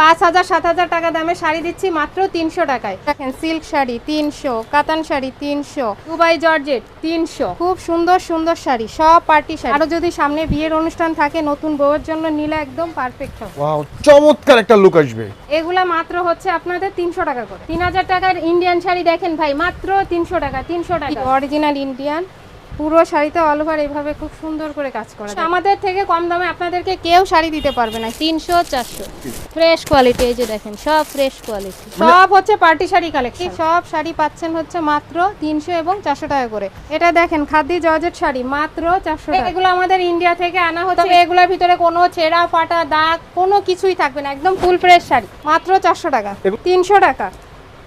পাঁচ হাজার সাত হাজার টাকা দামে শাড়ি দিচ্ছি মাত্র তিনশো টাকায়। দেখেন সিল্ক শাড়ি তিনশো কাতান শাড়ি তিনশো দুবাই জর্জেট তিনশো। খুব সুন্দর সুন্দর শাড়ি সব পার্টি শাড়ি। আরও যদি সামনে বিয়ের অনুষ্ঠান থাকে নতুন বউয়ের জন্য নিলে একদম পারফেক্ট হবে। ওয়াও চমৎকার একটা লুক আসবে। এগুলা মাত্র হচ্ছে আপনাদের তিনশো টাকা করে। তিন হাজার টাকার ইন্ডিয়ান শাড়ি দেখেন ভাই মাত্র তিনশো টাকা তিনশো টাকা। অরিজিনাল ইন্ডিয়ান পুরো শাড়িতে অল ওভার এইভাবে খুব সুন্দর করে কাজ করা যায়। আমাদের থেকে কম দামে আপনাদেরকে কেউ শাড়ি দিতে পারবে না তিনশো চারশো। ফ্রেশ কোয়ালিটি এই যে দেখেন সব ফ্রেশ কোয়ালিটি সব হচ্ছে পার্টি শাড়ি কালেকশন সব শাড়ি পাচ্ছেন হচ্ছে মাত্র তিনশো এবং চারশো টাকা করে। এটা দেখেন খাদি জর্জেট শাড়ি মাত্র চারশো টাকা। এগুলো আমাদের ইন্ডিয়া থেকে আনা হচ্ছে। তবে এগুলোর ভিতরে কোনো ছেঁড়া ফাটা দাগ কোনো কিছুই থাকবে না। একদম ফুল ফ্রেশ শাড়ি মাত্র চারশো টাকা। তিনশো টাকা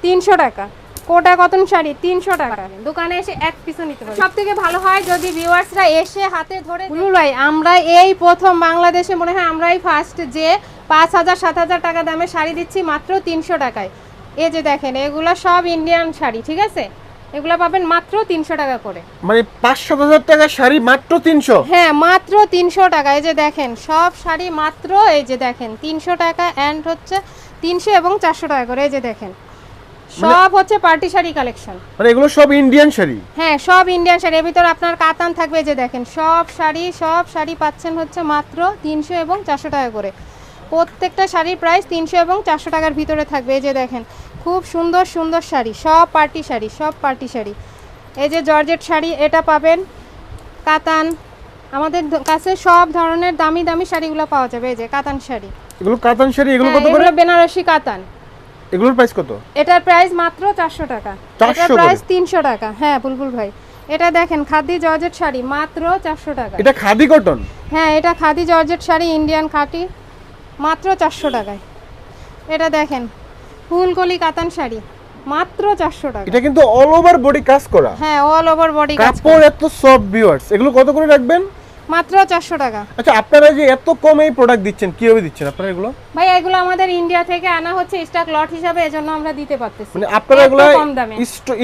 তিনশো টাকা। কোটা কটন শাড়ি তিনশো টাকা। দোকানে এসে এক পিসও নিতে পারবে। সব থেকে ভালো হয় যদি ভিউয়ার্সরা এসে হাতে ধরে ভাই আমরা এই প্রথম বাংলাদেশে মনে হয় আমরাই ফার্স্ট যে পাঁচ হাজার সাত হাজার টাকা দামে শাড়ি দিচ্ছি মাত্র তিনশো টাকায়। এই যে দেখেন এগুলো সব ইন্ডিয়ান শাড়ি ঠিক আছে? এগুলো পাবেন মাত্র তিনশো টাকা করে। মানে পাঁচশো হাজার টাকার শাড়ি মাত্র তিনশো? হ্যাঁ মাত্র তিনশো টাকা। এই যে দেখেন সব শাড়ি মাত্র এই যে দেখেন তিনশো টাকা অ্যান্ড হচ্ছে তিনশো এবং চারশো টাকা করে। এই যে দেখেন সব হচ্ছে পার্টি শাড়ি কালেকশন মানে এগুলো সব ইন্ডিয়ান শাড়ি? হ্যাঁ সব ইন্ডিয়ান শাড়ি। এর ভিতর আপনার কাতান থাকবে এই যে দেখেন সব শাড়ি সব শাড়ি পাচ্ছেন হচ্ছে মাত্র তিনশো এবং চারশো টাকা করে। প্রত্যেকটা শাড়ির প্রাইস তিনশো এবং চারশো টাকার ভিতরে থাকবে। এই যে দেখেন খুব সুন্দর সুন্দর শাড়ি সব পার্টি শাড়ি সব পার্টি শাড়ি। এই যে জর্জেট শাড়ি এটা পাবেন কাতান। আমাদের কাছে সব ধরনের দামি দামি শাড়িগুলো পাওয়া যাবে। এই যে কাতান শাড়ি। এগুলো কাতান শাড়ি এগুলো হ্যাঁ, কত করে? বেনারসি কাতান। এগুলোর প্রাইস কত? এটার প্রাইস মাত্র চারশো টাকা। 400 এটার প্রাইস তিনশো টাকা। হ্যাঁ বুলবুল ভাই। এটা দেখেন খাদি জর্জেট শাড়ি মাত্র চারশো টাকা। এটা খাদি কটন হ্যাঁ এটা খাদি জর্জেট শাড়ি ইন্ডিয়ান খাটি মাত্র চারশো টাকায়। এটা দেখেন ফুলকলি কাতান শাড়ি মাত্র চারশো টাকা। এটা কিন্তু অল ওভার বডি কাজ করা। হ্যাঁ অল ওভার বডি কাজ কাপড় এত সফট ভিউয়ার্স এগুলো কত করে রাখবেন? মাত্র চারশো টাকা। আচ্ছা আপনারা যে এত কমে এই প্রোডাক্ট দিচ্ছেন কীভাবে দিচ্ছেন আপনারা এগুলো? ভাই এগুলো আমাদের ইন্ডিয়া থেকে আনা হচ্ছে স্টক লট হিসাবে এজন্য আমরা দিতে পারতেছি। মানে আপনারা এগুলো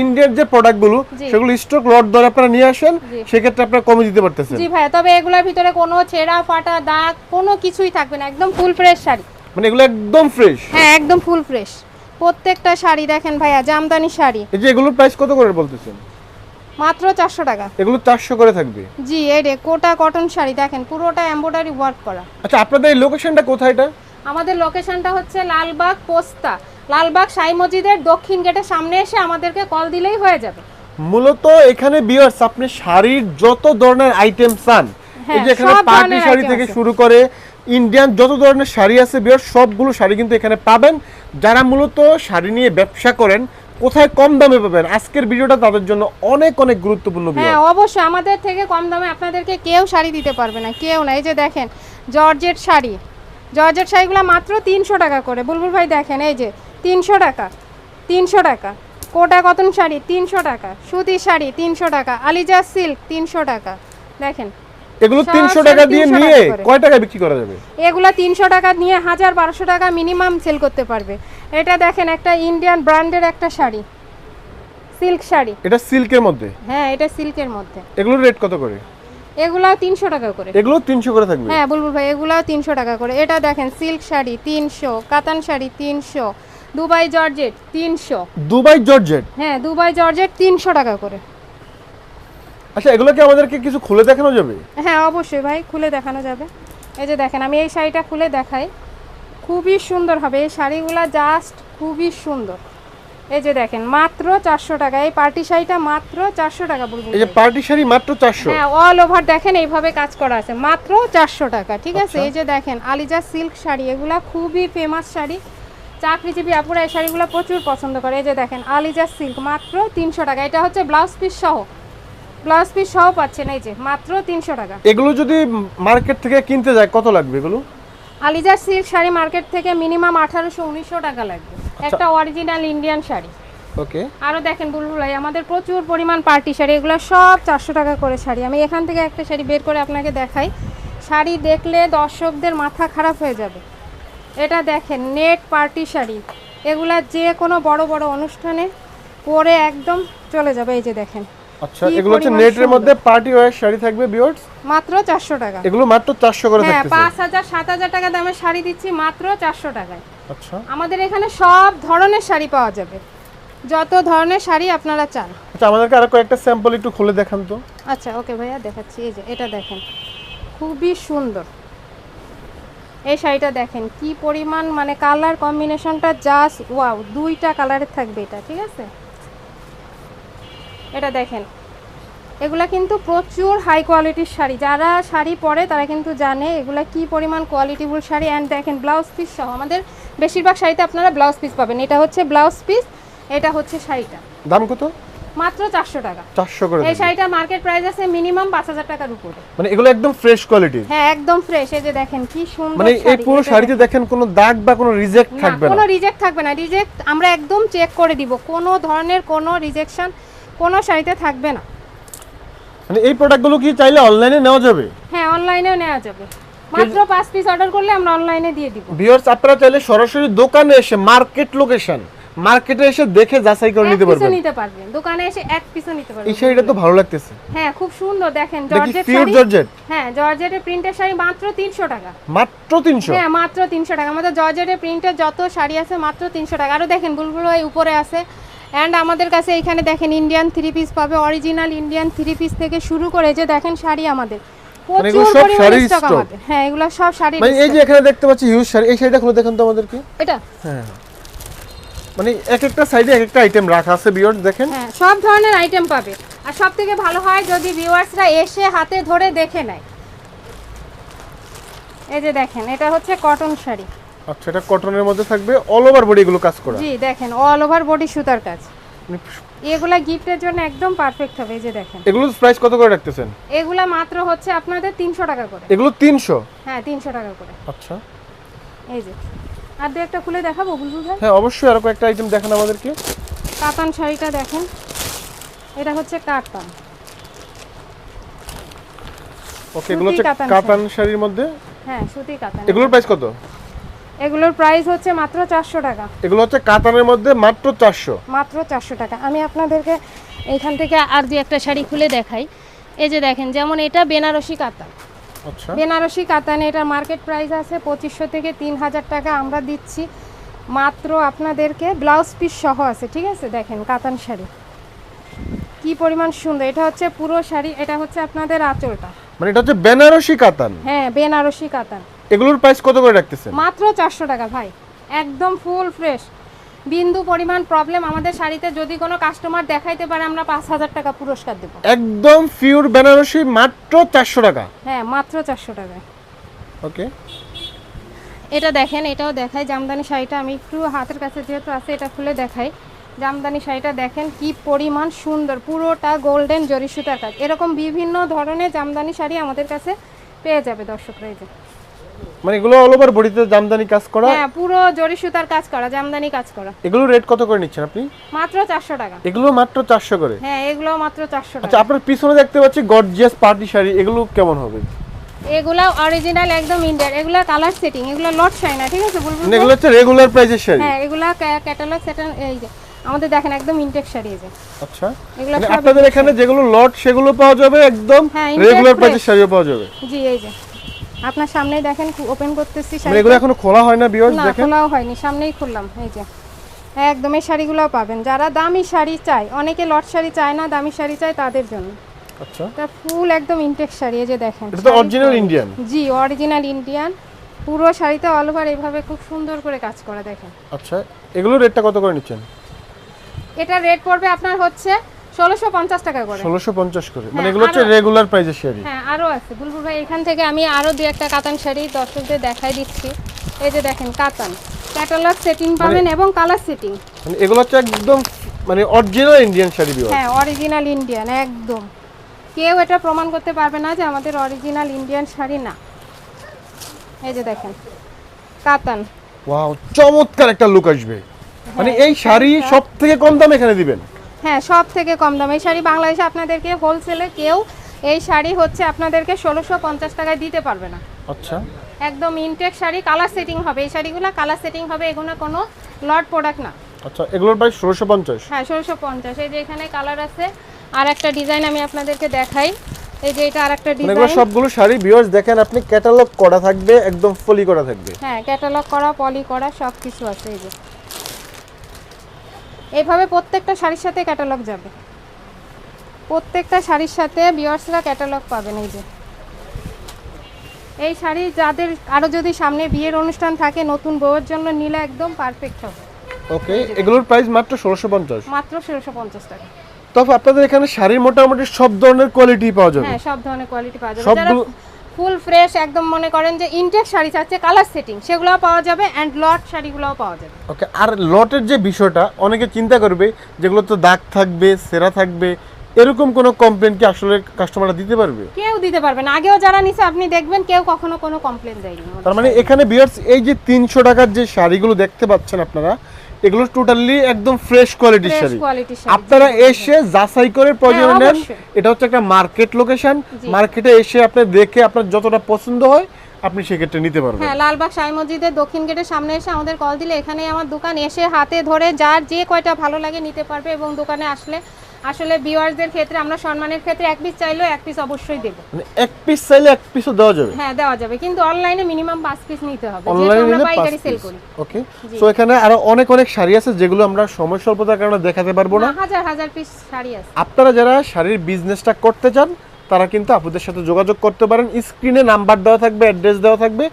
ইন্ডিয়ার যে প্রোডাক্টগুলো। সেগুলো স্টক লট ধরে আপনারা নিয়ে আসেন সেক্ষেত্রে আপনারা কমে দিতে পারতেছেন। জি ভাই তবে এগুলোর ভিতরে কোনো ছেঁড়া ফাটা দাগ কোনো কিছুই থাকবে না একদম ফুল ফ্রেশ শাড়ি। মানে এগুলো একদম ফ্রেশ হ্যাঁ একদম ফুল ফ্রেশ প্রত্যেকটা শাড়ি দেখেন ভাইয়া জামদানি শাড়ি। এই যে এগুলোর প্রাইস কত করে বলতেছেন? মাত্র চারশো টাকা। এগুলো চারশো করে থাকবে? জি এই রে কোটা কটন শাড়ি দেখেন পুরোটা এমব্রয়ডারি ওয়ার্ক করা। আচ্ছা আপনাদের লোকেশনটা কোথায় এটা? আমাদের লোকেশনটা হচ্ছে লালবাগ পোস্তা। লালবাগ সাই মসজিদের দক্ষিণ গেটের সামনে এসে আমাদেরকে কল দিলেই হয়ে যাবে। মূলত এখানে বিয়ার্স আপনি শাড়ির যত ধরনের আইটেম চান এই হ্যাঁ, যে এখানে পার্টি শাড়ি থেকে শুরু করে ইন্ডিয়ান যত ধরনের শাড়ি আছে বিয়ার্স সবগুলো শাড়ি কিন্তু এখানে পাবেন। যারা মূলত শাড়ি নিয়ে ব্যবসা করেন কোথায় কম দামে পাবেন? আজকের ভিডিওটা তাদের জন্য অনেক অনেক গুরুত্বপূর্ণ হ্যাঁ অবশ্যই আমাদের থেকে কম দামে আপনাদেরকে কেউ শাড়ি দিতে পারবে না, কেউ না। এই যে দেখেন, জর্জেট শাড়ি। জর্জেট শাড়িগুলো মাত্র তিনশো টাকা করে। বুলবুল ভাই, দেখেন, এই যে তিনশো টাকা তিনশো টাকা। কোটা কটন শাড়ি তিনশো টাকা, সুতি শাড়ি তিনশো টাকা আলিজা সিল্ক তিনশো টাকা। দেখেন এগুলো সব তিনশো শাড়ি টাকা দিয়ে নিয়ে কয় টাকায় বিক্রি করা যাবে? এগুলো তিনশো টাকা নিয়ে হাজার বারোশো টাকা মিনিমাম সেল করতে পারবে। এটা দেখেন একটা ইন্ডিয়ান ব্র্যান্ডের একটা শাড়ি। সিল্ক শাড়ি। এটা সিল্কের মধ্যে? হ্যাঁ এটা সিল্কের মধ্যে। এগুলোর রেট কত করে? এগুলাও তিনশো টাকা করে। এগুলো তিনশো করে থাকবে? হ্যাঁ বুলবুল ভাই এগুলাও তিনশো টাকা করে। এটা দেখেন সিল্ক শাড়ি তিনশো কাতান শাড়ি তিনশো দুবাই জর্জেট তিনশো। Dubai georgette? হ্যাঁ দুবাই জর্জেট তিনশো টাকা করে। আচ্ছা এগুলো কি আমাদেরকে কিছু খুলে দেখানো যাবে? হ্যাঁ অবশ্যই ভাই খুলে দেখানো যাবে। এই যে দেখেন আমি এই শাড়িটা খুলে দেখাই। খুবই সুন্দর হবে। এই শাড়িগুলো জাস্ট খুবই সুন্দর। এই যে দেখেন মাত্র চারশো টাকা। এই পার্টি শাড়িটা মাত্র চারশো টাকা বুলবুল এই যে পার্টি শাড়ি মাত্র চারশো? হ্যাঁ অল ওভার দেখেন এইভাবে কাজ করা আছে। মাত্র চারশো টাকা ঠিক আছে? আচ্ছা। এই যে দেখেন আলিজা সিল্ক শাড়ি এগুলা খুবই ফেমাস শাড়ি। চাকরিজীবী আপুরা এই শাড়িগুলো প্রচুর পছন্দ করে। এই যে দেখেন আলিজা সিল্ক মাত্র তিনশো টাকা। এটা হচ্ছে ব্লাউজ পিস সহ। ব্লাউজ পিস সহ পাচ্ছেন এই যে মাত্র তিনশো টাকা। এগুলো যদি মার্কেট থেকে কিনতে যায় কত লাগবে এগুলো? আলিজা সিল্ক শাড়ি মার্কেট থেকে মিনিমাম আঠারোশো উনিশশো টাকা লাগবে। আচ্ছা। একটা অরিজিনাল ইন্ডিয়ান শাড়ি। ওকে আরও দেখেন বুলবুলাই আমাদের প্রচুর পরিমাণ পার্টি শাড়ি এগুলো সব চারশো টাকা করে শাড়ি। আমি এখান থেকে একটা শাড়ি বের করে আপনাকে দেখাই। শাড়ি দেখলে দর্শকদের মাথা খারাপ হয়ে যাবে। এটা দেখেন নেট পার্টি শাড়ি। এগুলা যে কোনো বড় বড় অনুষ্ঠানে পরে একদম চলে যাবে এই যে দেখেন। আচ্ছা এগুলো হচ্ছে নেটের মধ্যে পার্টি ওয়্যার শাড়ি থাকবে বিয়ার্স মাত্র চারশো টাকা। এগুলো মাত্র চারশো করে হ্যাঁ থাকতেছে। পাঁচ হাজার সাত হাজার টাকা দামের শাড়ি দিচ্ছি মাত্র চারশো টাকায়। আচ্ছা। আমাদের এখানে সব ধরনের শাড়ি পাওয়া যাবে। যত ধরনের শাড়ি আপনারা চান। আচ্ছা আমাদেরকে আরও কয়েকটা স্যাম্পল একটু খুলে দেখান তো। আচ্ছা ওকে ভাইয়া দেখাচ্ছি। এই যে এটা দেখেন। খুবই সুন্দর। এই শাড়িটা দেখেন কি পরিমাণ মানে কালার কম্বিনেশনটা জাস্ট ওয়াও দুইটা কালারের থাকবে এটা ঠিক আছে? এটা দেখেন। এগুলা কিন্তু প্রচুর হাই কোয়ালিটির শাড়ি। যারা শাড়ি পরে তারা কিন্তু জানে এগুলা কি পরিমাণ কোয়ালিটিফুল শাড়ি। অ্যান্ড দেখেন ব্লাউজ পিস সহ আমাদের বেশিরভাগ শাড়িতে আপনারা ব্লাউজ পিস পাবেন। এটা হচ্ছে ব্লাউজ পিস এটা হচ্ছে শাড়িটা। দাম কত? মাত্র চারশো টাকা। চারশো করে এই শাড়িটা মার্কেট প্রাইস আছে মিনিমাম পাঁচ হাজার টাকার উপরে। মানে এগুলো একদম ফ্রেশ কোয়ালিটি হ্যাঁ একদম ফ্রেশ এই যে দেখেন কি সুন্দর মানে এই পুরো শাড়িতে দেখেন। কোনো দাগ বা কোনো রিজেক্ট থাকবে না। কোনো রিজেক্ট থাকবে না। রিজেক্ট আমরা একদম চেক করে দিব। কোনো ধরনের কোনো রিজেকশন কোনো শাড়িতে থাকবে না। মানে এই প্রোডাক্টগুলো কি চাইলে অনলাইনে নেওয়া যাবে? হ্যাঁ অনলাইনেও নেওয়া যাবে। মাত্র পাঁচ পিস অর্ডার করলে আমরা অনলাইনে দিয়ে দিব। ভিউয়ার্স আপনারা চাইলে সরাসরি দোকানে এসে মার্কেট লোকেশন মার্কেটে এসে দেখে যাচাই করে নিতে পারবেন। নিতে পারবেন। দোকানে এসে এক পিসও নিতে পারবেন। এই শাড়িটা তো ভালো লাগতেছে। হ্যাঁ খুব সুন্দর। দেখেন দেখি জর্জেট শাড়ি? জর্জেট হ্যাঁ জর্জেটের প্রিন্টের শাড়ি মাত্র তিনশো টাকা। মাত্র তিনশো? হ্যাঁ মাত্র তিনশো টাকা। আমাদের জর্জেটের প্রিন্টের যত শাড়ি আছে মাত্র তিনশো টাকা। আরও দেখেন বুলবুল এই উপরে আছে। অ্যান্ড আমাদের কাছে এখানে দেখেন ইন্ডিয়ান থ্রি পিস পাবে অরিজিনাল ইন্ডিয়ান থ্রি পিস থেকে শুরু করে যে দেখেন শাড়ি আমাদের। মানে হ্যাঁ এগুলো সব শাড়ি মানে এই যে এখানে দেখতে পাচ্ছি হিউজ শাড়ি এই শাড়িটা খুলে দেখেন তো আমাদেরকে এটা? হ্যাঁ। মানে এক একটা সাইডে এক একটা আইটেম রাখা আছে ভিউয়ার্স দেখেন। হ্যাঁ সব ধরনের আইটেম পাবে। আর সব থেকে ভালো হয় যদি ভিউয়ার্সরা এসে হাতে ধরে দেখে নেয়। এই যে দেখেন এটা হচ্ছে কটন শাড়ি। আচ্ছা এটা কটনের মধ্যে থাকবে অল ওভার বডি এগুলো কাজ করা? জি দেখেন অল ওভার বডি সুতার কাজ। মানে এগুলা গিফটের জন্য একদম পারফেক্ট হবে এই যে দেখেন। এগুলো প্রাইস কত করে রাখতেছেন? এগুলা মাত্র হচ্ছে আপনাদের তিনশো টাকা করে। এগুলো তিনশো? হ্যাঁ তিনশো টাকা করে। আচ্ছা। এই যে আর দু একটা খুলে দেখাবো বুলবুল ভাই? হ্যাঁ অবশ্যই আরও কয়েকটা আইটেম দেখান আমাদেরকে। কাতান শাড়িটা দেখেন। এটা হচ্ছে কাতান। ওকে এগুলো হচ্ছে কাতান শাড়ির মধ্যে? হ্যাঁ সুতি কাতান। এগুলোর প্রাইস কত? এগুলোর প্রাইস হচ্ছে মাত্র চারশো টাকা। এগুলো হচ্ছে কাতানের মধ্যে মাত্র চারশো। মাত্র চারশো টাকা। আমি আপনাদেরকে এইখান থেকে আর দু একটা শাড়ি খুলে দেখাই। এই যে দেখেন যেমন এটা বেনারসি কাতান। আচ্ছা। বেনারসি কাতানে এটার মার্কেট প্রাইস আছে পঁচিশশো থেকে তিন হাজার টাকা আমরা দিচ্ছি। মাত্র আপনাদেরকে ব্লাউজ পিস সহ আছে ঠিক আছে? দেখেন কাতান শাড়ি। কি পরিমাণ সুন্দর। এটা হচ্ছে পুরো শাড়ি এটা হচ্ছে আপনাদের আঁচলটা। মানে এটা হচ্ছে বেনারসি কাতান। হ্যাঁ বেনারসি কাতান। এগুলোর প্রাইস কত করে রাখতেছেন? মাত্র চারশো টাকা ভাই একদম ফুল ফ্রেশ বিন্দু পরিমাণ প্রবলেম আমাদের শাড়িতে যদি কোনো কাস্টমার দেখাইতে পারে আমরা পাঁচ হাজার টাকা পুরস্কার দেবো। একদম পিওর বেনারসি মাত্র চারশো টাকা। হ্যাঁ মাত্র চারশো টাকা। ওকে এটা দেখেন এটাও দেখাই। জামদানি শাড়িটা আমি একটু হাতের কাছে যেহেতু আছে এটা খুলে দেখাই। জামদানি শাড়িটা দেখেন কি পরিমাণ সুন্দর। পুরোটা গোল্ডেন জরি সুতার কাজ। এরকম বিভিন্ন ধরনের জামদানি শাড়ি আমাদের কাছে পেয়ে যাবে দর্শকরা এই যে। মানে এগুলো অল ওভার বডিতে জামদানি কাজ করা? হ্যাঁ পুরো জরি সুতার কাজ করা জামদানি কাজ করা। এগুলো রেট কত করে নিচ্ছেন আপনি? মাত্র চারশো টাকা। এগুলো মাত্র চারশো করে? হ্যাঁ এগুলো মাত্র চারশো আচ্ছা আপনার পিছনে দেখতে পাচ্ছি গর্জিয়াস পার্টি শাড়ি এগুলো কেমন হবে? এগুলা অরিজিনাল একদম ইন্ডিয়ান এগুলা কালার সেটিং এগুলো লট ঠিক আছে বলব মানে এগুলো হচ্ছে রেগুলার প্রাইসের শাড়ি? হ্যাঁ এগুলা ক্যাটালগ সেটা এই যে আমাদের দেখেন একদম ইনটেক শাড়ি এই যে। আচ্ছা। এগুলো মানে আপনাদের এখানে যেগুলো লট সেগুলো পাওয়া যাবে একদম হ্যাঁ, রেগুলার প্রাইসের শাড়িও পাওয়া যাবে। জি এই যে। আপনার সামনেই দেখেন ওপেন করতেছি শাড়ি এগুলো এখনও খোলা হয় না না দেখেন। খোলাও হয়নি সামনেই খুললাম এই যে। একদম এই শাড়িগুলোও পাবেন। যারা দামি শাড়ি চায় অনেকে লট শাড়ি চায় না দামি শাড়ি চায় তাদের জন্য। আচ্ছা। এটা ফুল একদম ইনটেক শাড়ি এই যে দেখেন এটা তো অরিজিনাল ইন্ডিয়ান জি অরিজিনাল ইন্ডিয়ান পুরো শাড়িতে অল ওভার এইভাবে খুব সুন্দর করে কাজ করা দেখেন। আচ্ছা এগুলোর রেটটা কত করে নিচ্ছেন? এটা রেট পড়বে আপনার হচ্ছে ষোলোশো পঞ্চাশ টাকা করে। ষোলোশো পঞ্চাশ করে। মানে হ্যাঁ, এগুলো হচ্ছে আরো- রেগুলার প্রাইসের শাড়ি। হ্যাঁ আরও আছে। বুলবুল ভাই এখান থেকে আমি আরও দু একটা কাতান শাড়ি দর্শকদের দেখাই দিচ্ছি। এই যে দেখেন কাতান ক্যাটালগ সেটিং পাবেন এবং কালার সেটিং মানে এগুলো হচ্ছে একদম মানে অরিজিনাল ইন্ডিয়ান শাড়ি বিয়ার হ্যাঁ অরিজিনাল ইন্ডিয়ান একদম। কেউ এটা প্রমাণ করতে পারবে না যে আমাদের অরিজিনাল ইন্ডিয়ান শাড়ি না। এই যে দেখেন কাতান ওয়াও চমৎকার একটা লুক আসবে। মানে হ্যাঁ, এই শাড়ি সব থেকে কম দামে এখানে দিবেন। হ্যাঁ সব থেকে কম দাম। এই শাড়ি বাংলাদেশে আপনাদেরকে হোলসেলে কেউ এই শাড়ি হচ্ছে আপনাদেরকে ষোলোশো পঞ্চাশ টাকায় দিতে পারবে না। আচ্ছা। একদম ইনটেক শাড়ি কালার সেটিং হবে। এই শাড়িগুলো কালার সেটিং হবে এগুলো কোনো লট প্রোডাক্ট না। আচ্ছা এগুলোর প্রাইস ষোলোশো পঞ্চাশ? হ্যাঁ ষোলোশো পঞ্চাশ। এই যে এখানে কালার আছে আর একটা ডিজাইন আমি আপনাদেরকে দেখাই। এই যে এটা আরেকটা মানে এগুলো ডিজাইন সবগুলো শাড়ি ভিউয়ার্স দেখেন আপনি ক্যাটালগ করা থাকবে একদম ফলি করা থাকবে। হ্যাঁ ক্যাটালগ করা পলি করা সব কিছু আছে এই যে। এইভাবে প্রত্যেকটা শাড়ির সাথে ক্যাটালগ যাবে। প্রত্যেকটা শাড়ির সাথে বিয়ার্সরা ক্যাটালগ পাবেন এই যে। এই শাড়ি যাদের আরও যদি সামনে বিয়ের অনুষ্ঠান থাকে নতুন বউয়ের জন্য নিলে একদম পারফেক্ট হবে। ওকে এগুলোর প্রাইস মাত্র ষোলোশো পঞ্চাশ। মাত্র ষোলোশো পঞ্চাশ টাকা। তবে আপনাদের এখানে শাড়ির মোটামুটি সব ধরনের কোয়ালিটি পাওয়া যাবে। হ্যাঁ সব ধরনের কোয়ালিটি পাওয়া যাবে। ফুল ফ্রেশ একদম মনে করেন যে ইনটেক শাড়ি চাচ্ছে কালার সেটিং সেগুলোও পাওয়া যাবে অ্যান্ড লট শাড়িগুলোও পাওয়া যাবে। ওকে আর লটের যে বিষয়টা অনেকে চিন্তা করবে যেগুলো তো দাগ থাকবে সেরা থাকবে এরকম কোনো কমপ্লেন কি আসলে কাস্টমাররা দিতে পারবে? কেউ দিতে পারবে না। আগেও যারা নিছে আপনি দেখবেন কেউ কখনো কোনো কমপ্লেন দেয়নি। তার মানে এখানে বিয়ার্স এই যে তিনশো টাকার যে শাড়িগুলো দেখতে পাচ্ছেন আপনারা এগুলো টোটালি একদম ফ্রেশ কোয়ালিটির শাড়ি। আপনারা এসে যাচাই করে প্রয়োজন হ্যাঁ, নেন এটা হচ্ছে একটা মার্কেট লোকেশন মার্কেটে এসে আপনি দেখে আপনার যতটা পছন্দ হয় আপনি সেক্ষেত্রে নিতে পারবেন। হ্যাঁ লালবাগ সাই মসজিদের দক্ষিণ গেটের সামনে এসে আমাদের কল দিলে এখানে আমার দোকান। এসে হাতে ধরে যার যে কয়টা ভালো লাগে নিতে পারবে এবং দোকানে আসলে আসলে ভিউয়ার্সদের ক্ষেত্রে আমরা সম্মানের ক্ষেত্রে এক পিস চাইলেও এক পিস অবশ্যই দেবো। মানে এক পিস চাইলে এক পিসও দেওয়া যাবে? হ্যাঁ দেওয়া যাবে। কিন্তু অনলাইনে মিনিমাম পাঁচ পিস নিতে হবে। অনলাইনে আমরা পাইকারি সেল করি। ওকে সো এখানে আরও অনেক অনেক শাড়ি আছে যেগুলো আমরা সময় স্বল্পতার কারণে দেখাতে পারব না। হাজার হাজার পিস শাড়ি আছে। আপনারা যারা শাড়ির বিজনেসটা করতে চান তারা কিন্তু আপুদের সাথে যোগাযোগ করতে পারেন। স্ক্রিনে নাম্বার দেওয়া থাকবে অ্যাড্রেস দেওয়া থাকবে।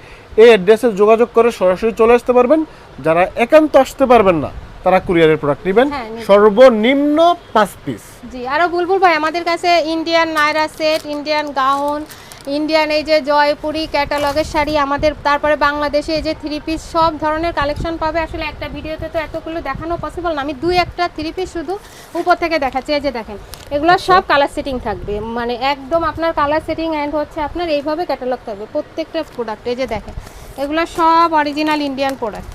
এই অ্যাড্রেসে যোগাযোগ করে সরাসরি চলে আসতে পারবেন। যারা একান্ত আসতে পারবেন না তারা কুরিয়ারের প্রোডাক্ট নেবেন। হ্যাঁ। সর্বনিম্ন পাঁচ পিস জি আরও বুলবুল ভাই আমাদের কাছে Indian Naira set Indian gown Indian এই যে জয়পুরি ক্যাটালগের শাড়ি আমাদের তারপরে বাংলাদেশে এই যে থ্রি পিস সব ধরনের কালেকশন পাবে। আসলে একটা ভিডিওতে তো এতগুলো দেখানো পসিবল না। আমি দুই একটা থ্রি পিস শুধু উপর থেকে দেখাচ্ছি। এই যে দেখেন এগুলো সব কালার সেটিং থাকবে। মানে একদম আপনার কালার সেটিং অ্যান্ড হচ্ছে আপনার এইভাবে ক্যাটালগ থাকবে। প্রত্যেকটা প্রোডাক্ট এই যে দেখেন এগুলো সব অরিজিনাল ইন্ডিয়ান প্রোডাক্ট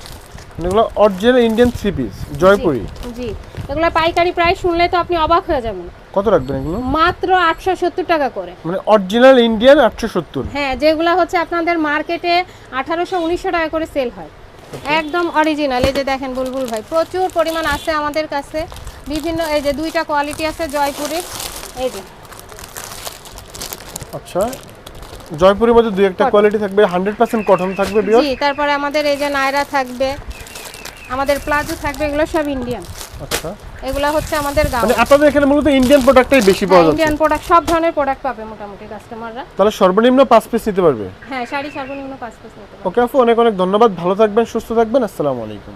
এগুলো original Indian three piece Jaipuri জি এগুলো পাইকারি প্রাইস শুনলে তো আপনি অবাক হয়ে যাবেন। কত রাখবেন এগুলো? মাত্র আটশো সত্তর টাকা করে। মানে অরিজিনাল ইন্ডিয়ান আটশো সত্তর? হ্যাঁ যেগুলো হচ্ছে আপনাদের মার্কেটে আঠারোশো উনিশশো টাকা করে সেল হয়। একদম অরিজিনাল এই যে দেখেন বুলবুল ভাই প্রচুর পরিমাণ আছে আমাদের কাছে। বিভিন্ন এই যে দুইটা কোয়ালিটি আছে জয়পুরের এই যে। আচ্ছা জয়পুরের মধ্যে দুই একটা কোয়ালিটি থাকবে হান্ড্রেড পার্সেন্ট কটন থাকবে জি তারপরে আমাদের এই যে নায়রা থাকবে। আমাদের প্লাজো থাকবে এগুলো সব ইন্ডিয়ান আচ্ছা। এগুলো হচ্ছে আমাদের গাউন মানে আপনাদের এখানে মূলত ইন্ডিয়ান প্রোডাক্টই বেশি পাওয়া যাচ্ছে। ইন্ডিয়ান প্রোডাক্ট সব ধরনের প্রোডাক্ট পাবে মোটামুটি কাস্টমাররা তাহলে সর্বনিম্ন 5 পিস নিতে পারবে? হ্যাঁ শাড়ি সর্বনিম্ন 5 পিস নিতে পারবে। ওকে আপু অনেক অনেক ধন্যবাদ। ভালো থাকবেন সুস্থ থাকবেন। আসসালামু আলাইকুম।